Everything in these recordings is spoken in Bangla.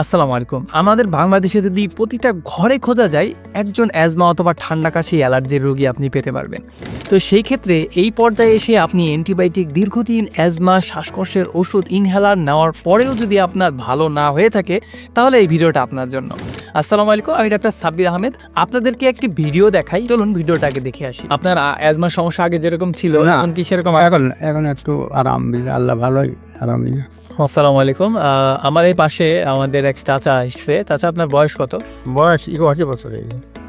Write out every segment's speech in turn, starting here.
আসসালামু আলাইকুম। আমাদের বাংলাদেশে যদি প্রতিটা ঘরে খোঁজা যায়, একজন অ্যাজমা অথবা ঠান্ডা কাশি অ্যালার্জির রোগী আপনি পেতে পারবেন। তো সেই ক্ষেত্রে এই পর্যায়ে এসে আপনি অ্যান্টিবায়োটিক দীর্ঘদিন অ্যাজমা, শ্বাসকষ্টের ওষুধ, ইনহেলার নেওয়ার পরেও যদি আপনার ভালো না হয়ে থাকে, তাহলে এই ভিডিওটা আপনার জন্য। আসসালামু আলাইকুম আমি ডাক্তার সাব্বির আহমেদ। আপনাদেরকে একটি ভিডিও দেখাই। চলুন ভিডিওটাকে দেখে আসি। আপনার অ্যাজমার সমস্যা আগে যেরকম ছিল। এখন কি সেরকম? এখন এখন একটু আরাম দিলে আল্লাহ ভালোই আরাম দিলে আসসালামু আলাইকুম। আমার এই পাশে আমাদের এক চাচা আসছে। চাচা আপনার বয়স কত? বয়স একুশি বছর এই।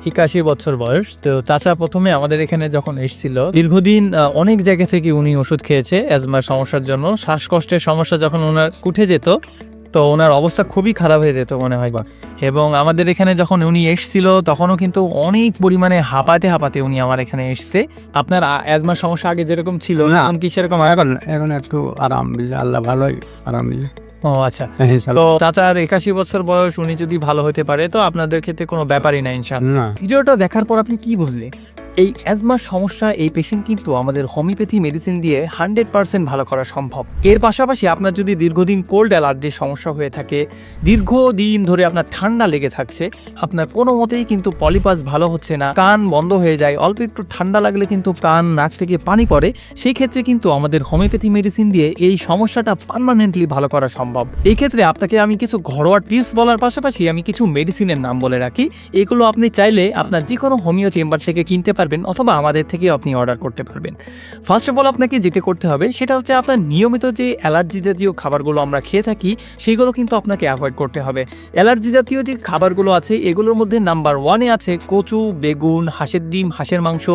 একাশি বছর বয়স। তো চাচা প্রথমে আমাদের এখানে যখন এসেছিল দীর্ঘদিন অনেক জায়গা থেকে উনি ওষুধ খেয়েছে অ্যাজমার সমস্যার জন্য। শ্বাসকষ্টের সমস্যা যখন ওনার উঠে যেত তো ওনার অবস্থা খুবই খারাপ হয়ে যেত মনে হয়। এবং আমাদের এখানে যখন উনি এসছিল তখনও কিন্তু অনেক পরিমাণে হাঁপাতে হাঁপাতে উনি আমার এখানে এসছে। আপনার অ্যাজমার সমস্যা আগে যেরকম ছিল না। এখন কি সেরকম? এখন এখন একটু আরাম আল্লাহ ভালোই আরাম দিলে। ও আচ্ছা। তো চাচার একাশি বছর বয়স উনি যদি ভালো হতে পারে তো আপনাদের ক্ষেত্রে কোনো ব্যাপারই না। ইনশাল্লাহ ভিডিওটা দেখার পর আপনি কি বুঝলেন? এই অ্যাজমার সমস্যা এই পেশেন্ট কিন্তু আমাদের হোমিওপ্যাথি মেডিসিন দিয়ে হান্ড্রেড পার্সেন্ট ভালো করা সম্ভব। এর পাশাপাশি আপনার যদি দীর্ঘদিন কোল্ড অ্যালার্জির সমস্যা হয়ে থাকে, দীর্ঘদিন ধরে আপনার ঠান্ডা লেগে থাকছে, আপনার কোনো মতেই কিন্তু পলিপাস ভালো হচ্ছে না, কান বন্ধ হয়ে যায়, অল্প একটু ঠান্ডা লাগলে কিন্তু কান, নাক থেকে পানি পড়ে, সেই ক্ষেত্রে কিন্তু আমাদের হোমিওপ্যাথি মেডিসিন দিয়ে এই সমস্যাটা পারমানেন্টলি ভালো করা সম্ভব। এই ক্ষেত্রে আপনাকে আমি কিছু ঘরোয়া টিপস বলার পাশাপাশি আমি কিছু মেডিসিনের নাম বলে রাখি। এগুলো আপনি চাইলে আপনার যে কোনো হোমিও চেম্বার থেকে কিনতে পারবেন অথবা আমাদের থেকে আপনি অর্ডার করতে পারবেন। ফার্স্ট অফ অল আপনাকে যেটা করতে হবে, সেটা হচ্ছে আপনার নিয়মিত যে অ্যালার্জি জাতীয় খাবারগুলো আমরা খেয়ে থাকি, সেগুলো কিন্তু আপনাকে অ্যাভয়েড করতে হবে। অ্যালার্জি জাতীয় যে খাবারগুলো আছে, এগুলোর মধ্যে নাম্বার ওয়ানে আছে কচু, বেগুন, হাঁসের ডিম, হাঁসের মাংস,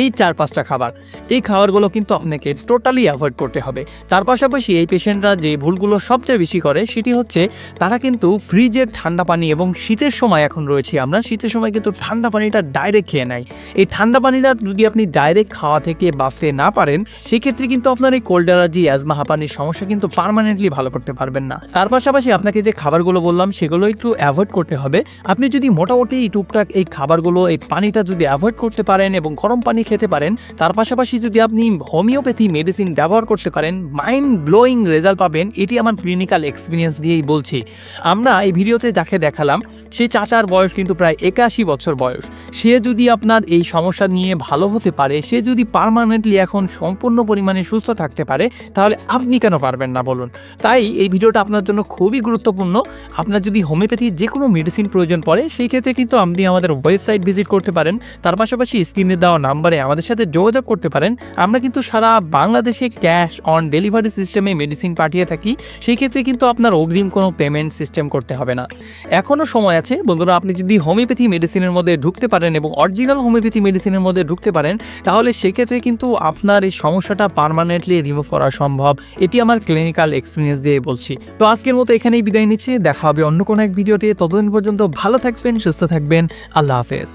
এই চার পাঁচটা খাবার। এই খাবারগুলো কিন্তু আপনাকে টোটালি অ্যাভয়েড করতে হবে। তার পাশাপাশি এই পেশেন্টরা যে ভুলগুলো সবচেয়ে বেশি করে, সেটি হচ্ছে তারা কিন্তু ফ্রিজের ঠান্ডা পানি এবং শীতের সময় এখন রয়েছে আমরা, শীতের সময় কিন্তু ঠান্ডা পানিটা ডাইরেক্ট খেয়ে নেয়। এই ঠান্ডা পানিটা যদি আপনি ডাইরেক্ট খাওয়া থেকে বাঁচতে না পারেন, সেক্ষেত্রে কিন্তু আপনার এই কোল্ড অ্যালার্জি অ্যাজমা হাঁপানির সমস্যা কিন্তু পারমানেন্টলি ভালো করতে পারবেন না। তার পাশাপাশি আপনাকে যে খাবারগুলো বললাম, সেগুলো একটু অ্যাভয়েড করতে হবে। আপনি যদি মোটামুটি এই টুকটাক এই খাবারগুলো, এই পানিটা যদি অ্যাভয়েড করতে পারেন এবং গরম পানি খেতে পারেন, তার পাশাপাশি যদি আপনি হোমিওপ্যাথি মেডিসিন ব্যবহার করতে পারেন মাইন্ড ব্লোয়িং রেজাল্ট পাবেন, এটি আমার ক্লিনিক্যাল এক্সপিরিয়েন্স দিয়েই বলছি। আমরা এই ভিডিওতে যাকে দেখালাম, সে চাচার বয়স কিন্তু প্রায় একাশি বছর বয়স। সে যদি আপনার এই সমস্যা নিয়ে ভালো হতে পারে, সে যদি পারমানেন্টলি এখন সম্পূর্ণ পরিমাণে সুস্থ থাকতে পারে, তাহলে আপনি কেন পারবেন না বলুন? তাই এই ভিডিওটা আপনার জন্য খুবই গুরুত্বপূর্ণ। আপনার যদি হোমিওপ্যাথির যে কোনো মেডিসিন প্রয়োজন পড়ে, সেই ক্ষেত্রে কিন্তু আপনি আমাদের ওয়েবসাইট ভিজিট করতে পারেন। তার পাশাপাশি স্ক্রিনে দেওয়া নাম্বারে আমাদের সাথে যোগাযোগ করতে পারেন। আমরা কিন্তু সারা বাংলাদেশে ক্যাশ অন ডেলিভারি সিস্টেমে মেডিসিন পাঠিয়ে থাকি। সেই ক্ষেত্রে কিন্তু আপনার অগ্রিম কোনো পেমেন্ট সিস্টেম করতে হবে না। এখনও সময় আছে, বন্ধুরা, আপনি যদি হোমিওপ্যাথি মেডিসিনের মধ্যে ঢুকতে পারেন এবং অরিজিনাল হোমিওপ্যাথি মেডিসিনের মধ্যে ঢুকতে পারেন, তাহলে সেক্ষেত্রে কিন্তু আপনার এই সমস্যাটা পারমানেন্টলি রিমুভ করা সম্ভব। এটি আমার ক্লিনিক্যাল এক্সপিরিয়েন্স দিয়ে বলছি। তো আজকের মতো এখানেই বিদায় নিচ্ছি, দেখা হবে অন্য কোনো এক ভিডিওতে ততদিন পর্যন্ত ভালো থাকবেন, সুস্থ থাকবেন। আল্লাহ হাফেজ।